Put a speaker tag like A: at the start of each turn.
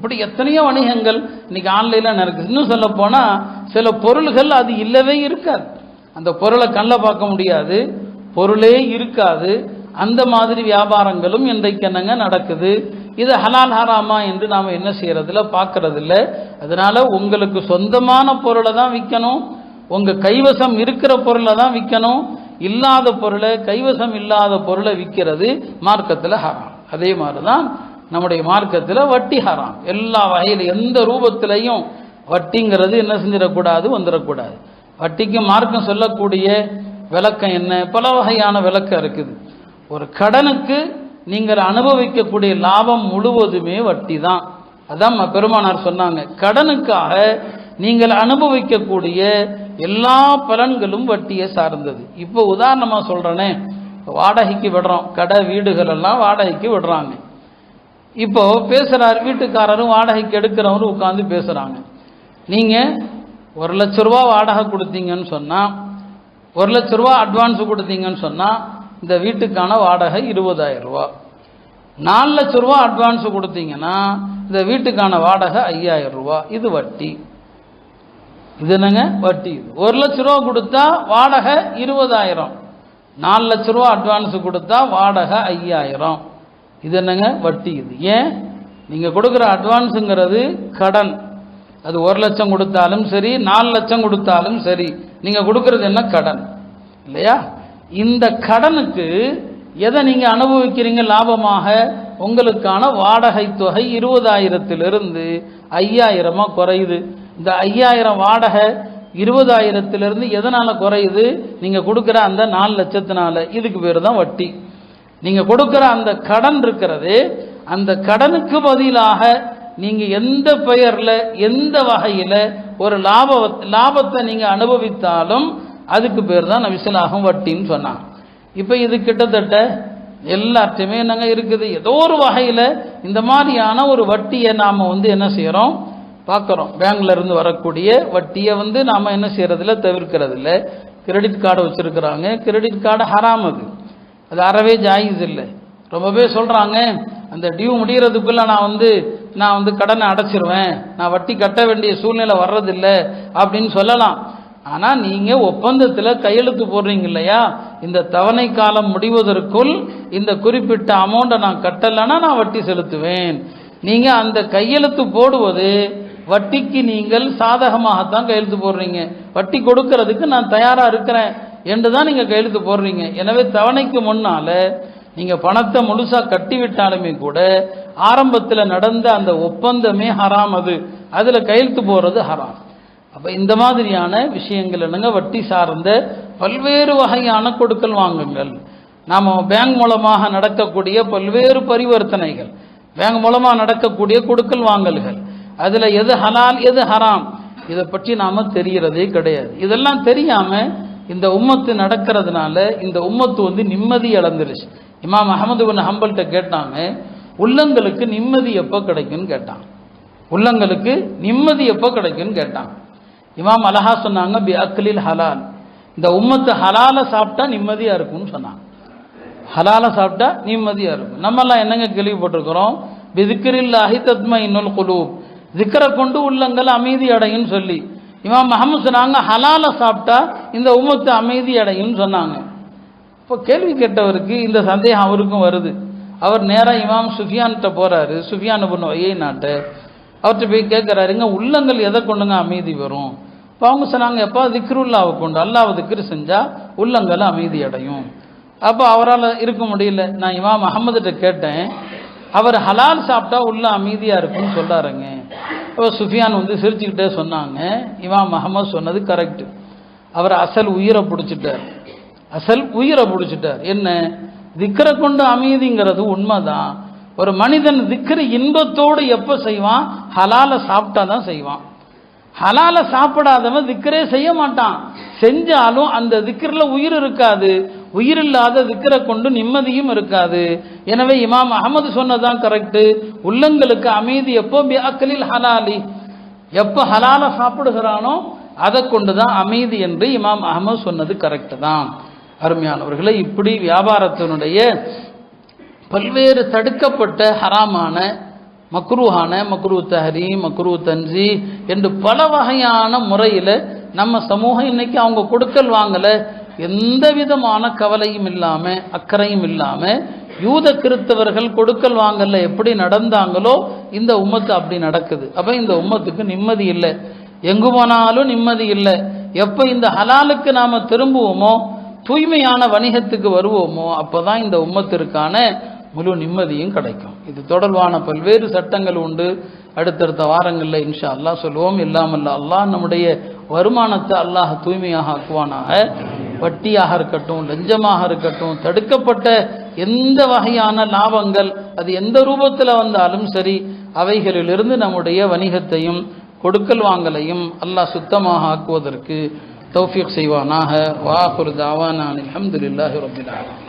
A: இப்படி எத்தனையோ வணிகங்கள் இன்னைக்கு ஆன்லைனில் நடக்குது. இன்னும் சொல்ல போனால் சில பொருள்கள் அது இல்லவே இருக்காது. அந்த பொருளை கண்ணில் பார்க்க முடியாது பொருளே இருக்காது. அந்த மாதிரி வியாபாரங்களும் இன்றைக்கு என்னங்க நடக்குது? இது ஹலால் ஹராமா என்று நாம் என்ன செய்யறதில்ல பார்க்கறதில்ல. அதனால் உங்களுக்கு சொந்தமான பொருளை தான் விற்கணும் உங்கள் கைவசம் இருக்கிற பொருளை தான் விற்கணும் இல்லாத பொருளை கைவசம் இல்லாத பொருளை விற்கிறது மார்க்கத்தில் ஹராம். அதே மாதிரி தான் நம்முடைய மார்க்கத்தில் வட்டி ஹராம். எல்லா வகையில் எந்த ரூபத்திலையும் வட்டிங்கிறது என்ன செஞ்சிடக்கூடாது வந்துடக்கூடாது. வட்டிக்கு மார்க்கம் சொல்லக்கூடிய விளக்கம் என்ன? பல வகையான விளக்கம் இருக்குது. ஒரு கடனுக்கு நீங்கள் அனுபவிக்கக்கூடிய லாபம் முழுவதுமே வட்டி தான் அதான் பெருமானார் சொன்னாங்க. கடனுக்காக நீங்கள் அனுபவிக்கக்கூடிய எல்லா பலன்களும் வட்டியை சார்ந்தது. இப்போ உதாரணமாக சொல்கிறேனே வாடகைக்கு விடுறோம். கடை வீடுகள் எல்லாம் வாடகைக்கு விடுறாங்க. இப்போ பேசுகிறார் வீட்டுக்காரரும் வாடகைக்கு எடுக்கிறவரும் உட்காந்து பேசுகிறாங்க நீங்கள் ஒரு லட்ச ரூபா வாடகை கொடுத்தீங்கன்னு சொன்னால் ஒரு லட்ச ரூபா அட்வான்ஸ் கொடுத்தீங்கன்னு சொன்னால் இந்த வீட்டுக்கான வாடகை இருபதாயிரம் ரூபா. நாலு லட்ச ரூபா அட்வான்ஸ் கொடுத்தீங்கன்னா இந்த வீட்டுக்கான வாடகை ஐயாயிரம் ரூபா. இது வட்டி. இது என்னங்க? வட்டி. ஒரு லட்ச ரூபா கொடுத்தா வாடகை இருபதாயிரம். நாலு லட்ச ரூபா அட்வான்ஸ் கொடுத்தா வாடகை ஐயாயிரம். இது என்னங்க? வட்டி. இது ஏன்? நீங்கள் கொடுக்குற அட்வான்ஸுங்கிறது கடன். அது ஒரு லட்சம் கொடுத்தாலும் சரி நாலு லட்சம் கொடுத்தாலும் சரி நீங்கள் கொடுக்கறது என்ன? கடன். இல்லையா? இந்த கடனுக்கு எதை நீங்கள் அனுபவிக்கிறீங்க லாபமாக? உங்களுக்கான வாடகை தொகை இருபதாயிரத்திலிருந்து ஐயாயிரமாக குறையுது. இந்த ஐயாயிரம் வாடகை இருபதாயிரத்திலிருந்து எதனால் குறையுது? நீங்கள் கொடுக்குற அந்த நாலு லட்சத்தினால. இதுக்கு பேர் தான் வட்டி. நீங்கள் கொடுக்குற அந்த கடன் இருக்கிறது அந்த கடனுக்கு பதிலாக நீங்கள் எந்த பெயரில் எந்த வகையில் ஒரு லாப லாபத்தை நீங்கள் அனுபவித்தாலும் அதுக்கு பேர் தான் நபிசலாகும் வட்டின்னு சொன்னாங்க. இப்போ இது கிட்டத்தட்ட எல்லாத்தையுமே என்னங்க இருக்குது? ஏதோ ஒரு வகையில் இந்த மாதிரியான ஒரு வட்டியை நாம் வந்து என்ன செய்கிறோம் பார்க்குறோம் பேங்க்ல இருந்து வரக்கூடிய வட்டியை வந்து நாம் என்ன செய்யறதில்ல தவிர்க்கிறதில்ல. கிரெடிட் கார்டு வச்சிருக்கிறாங்க. கிரெடிட் கார்டு ஹராம் அது. அது அறவே ஜாயிஸ் இல்லை. ரொம்ப பேர் சொல்கிறாங்க அந்த டியூ முடிகிறதுக்குள்ள நான் வந்து நான் வந்து கடனை அடைச்சிருவேன் நான் வட்டி கட்ட வேண்டிய சூழ்நிலை வர்றதில்லை அப்படின்னு சொல்லலாம். ஆனால் நீங்கள் ஒப்பந்தத்தில் கையெழுத்து போடுறீங்க இல்லையா? இந்த தவணை காலம் முடிவதற்குள் இந்த குறிப்பிட்ட அமௌண்ட்டை நான் கட்டலைன்னா நான் வட்டி செலுத்துவேன். நீங்கள் அந்த கையெழுத்து போடுவது வட்டிக்கு நீங்கள் சாதகமாகத்தான் கையெழுத்து போடுறீங்க. வட்டி கொடுக்கறதுக்கு நான் தயாராக இருக்கிறேன். என்று தான் நீங்கள் கையெழுத்து போடுறீங்க. எனவே தவணைக்கு முன்னால் நீங்கள் பணத்தை முழுசாக கட்டிவிட்டாலுமே கூட ஆரம்பத்தில் நடந்த அந்த ஒப்பந்தமே ஹராம் அது. அதில் கையெழுத்து போடுறது ஹராம். அப்போ இந்த மாதிரியான விஷயங்கள் என்னங்க? வட்டி சார்ந்த பல்வேறு வகையான கொடுக்கல் வாங்குங்கள். நாம் பேங்க் மூலமாக நடக்கக்கூடிய பல்வேறு பரிவர்த்தனைகள் பேங்க் மூலமாக நடக்கக்கூடிய கொடுக்கல் வாங்கல்கள் அதில் எது ஹலால் எது ஹராம் இதை பற்றி நாம் தெரிகிறதே கிடையாது. இதெல்லாம் தெரியாமல் இந்த உம்மத்து நடக்கிறதுனால இந்த உம்மத்து வந்து நிம்மதி இழந்துருச்சு. இமாம் அகமது பின் ஹம்பல்கிட்ட கேட்டாங்க உள்ளங்களுக்கு நிம்மதி எப்போ கிடைக்கும்னு கேட்டான். உள்ளங்களுக்கு நிம்மதி எப்போ கிடைக்கும்னு கேட்டான். இமாம் அலஹா சொன்னாங்க பி அக்லில் ஹலால். இந்த உம்மத்து ஹலாலை சாப்பிட்டா நிம்மதியாக இருக்கும்னு சொன்னாங்க ஹலாலை சாப்பிட்டா நிம்மதியாக இருக்கும். நம்மெல்லாம் என்னங்க கேள்விப்பட்டிருக்கிறோம்? பிதிக்கிரில்லாஹி தத்ம இன்னுல் குலூப். திக்கரை கொண்டு உள்ளங்கள் அமைதி அடையும் சொல்லி இமாம் மஹமது சொன்னாங்க ஹலாலை சாப்பிட்டா இந்த உமத்து அமைதி அடையும் சொன்னாங்க. இப்போ கேள்வி கேட்டவருக்கு இந்த சந்தேகம் அவருக்கும் வருது. அவர் நேராக இமாம் சுஃபியான்கிட்ட போகிறாரு சுஃபியான் பொண்ணு வையை நாட்டை அவர்கிட்ட போய் கேட்குறாருங்க உள்ளங்கள் எதை கொண்டுங்க அமைதி வரும்? இப்போ அவங்க சொன்னாங்க எப்போ திக்ருல்லாவை கொண்டு அல்லாவை திக்ரு செஞ்சால் உள்ளங்கள் அமைதி அடையும். அப்போ அவரால் இருக்க முடியல. நான் இமாம் அகமதுகிட்ட கேட்டேன் அவர் ஹலால் சாப்பிட்டா உள்ள அமைதியாக இருக்கும்னு சொல்கிறாருங்க இப்போ சுஃபியான் வந்து சிரிச்சுக்கிட்டே சொன்னாங்க இமாம் மஹமது சொன்னது கரெக்டு. அவர் அசல் உயிரை பிடிச்சிட்டார். அசல் உயிரை பிடிச்சிட்டார். என்ன? திக்கரை கொண்டு அமைதிங்கிறது உண்மைதான். ஒரு மனிதன் திக்கரை இன்பத்தோடு எப்போ செய்வான்? ஹலாலை சாப்பிட்டா தான் செய்வான். ஹலாலை சாப்பிடாதவன் திக்கரே செய்ய மாட்டான். செஞ்சாலும் அந்த திக்கரில் உயிர் இருக்காது. உயிரில்லாத திக்கரை கொண்டு நிம்மதியும் இருக்காது. எனவே இமாம் அகமது சொன்னதான் கரெக்டு உள்ளங்களுக்கு அமைதி எப்போ அக்கலில் ஹலாலி? எப்போ ஹலாலை சாப்பிடுகிறானோ அதை கொண்டு தான் அமைதி என்று இமாம் அகமது சொன்னது கரெக்டு தான். அருமையானவர்களே இப்படி வியாபாரத்தினுடைய பல்வேறு தடுக்கப்பட்ட ஹராமான மக்ரூஹான மக்ரூ தஹரி மக்ரூ தன்சி என்று பல வகையான முறையில் நம்ம சமூகம் இன்னைக்கு அவங்க கொடுக்கல் வாங்கலை. எந்த விதமான கவலையும் இல்லாமல் அக்கறையும் இல்லாமல் யூத கிறிஸ்தவர்கள் கொடுக்கல் வாங்கல எப்படி நடந்தாங்களோ இந்த உம்மத்து அப்படி நடக்குது. அப்போ இந்த உம்மத்துக்கு நிம்மதி இல்லை. எங்கு போனாலும் நிம்மதி இல்லை. எப்போ இந்த ஹலாலுக்கு நாம் திரும்புவோமோ தூய்மையான வணிகத்துக்கு வருவோமோ அப்போ தான் இந்த உம்மத்திற்கான முழு நிம்மதியும் கிடைக்கும். இது தொடர்பான பல்வேறு சட்டங்கள் உண்டு. அடுத்தடுத்த வாரங்களில் இன்ஷா அல்லாஹ் சொல்லுவோம் இல்லாமல் அல்லாஹ் நம்முடைய வருமானத்தை அல்லாஹ் தூய்மையாக ஆக்குவானாக. வட்டியாக இருக்கட்டும் லஞ்சமாக இருக்கட்டும் தடுக்கப்பட்ட எந்த வகையான லாபங்கள் அது எந்த ரூபத்தில் வந்தாலும் சரி அவைகளிலிருந்து நம்முடைய வணிகத்தையும் கொடுக்கல் வாங்கலையும் அல்லாஹ் சுத்தமாக ஆக்குவதற்கு தௌஃபிக் செய்வானாக. வாஹுர் தாவானான் அல்ஹம்துலில்லாஹி ரபில் ஆலமீன்.